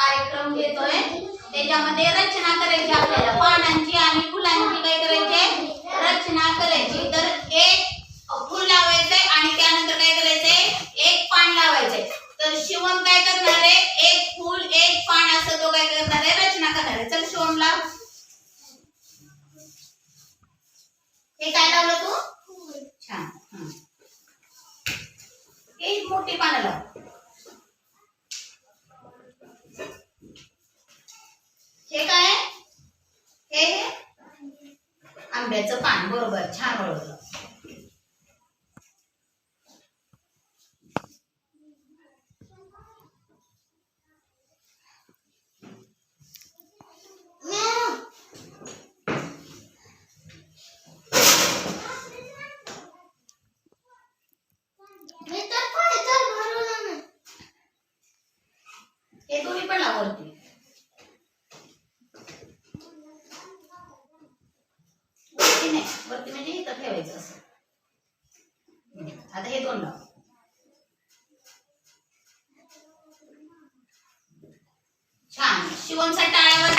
कार्यक्रम घेतोय. त्याच्यामध्ये रचना करायची आपल्याला. पानांची आणि फुलांची काय करायची? रचना करायची. तर एक फुल लावायचंय आणि त्यानंतर काय करायचंय एक पान लावायचंय तर शिवम काय करणार आहे? एक फुल एक पान असं तो काय करणार आहे? रचना करणार आहे. चल शिवम लाव हे काय लावलं तू? छान. मोठी पानं लाव. आंब्याचं पान बरोबर छान ओळखलं हे दोन्ही पण लाव वरती म्हणजे इथं ठेवायचं असं. म्हणजे आता हे दोन लाव. छान. शिवमसाठी टाळ्या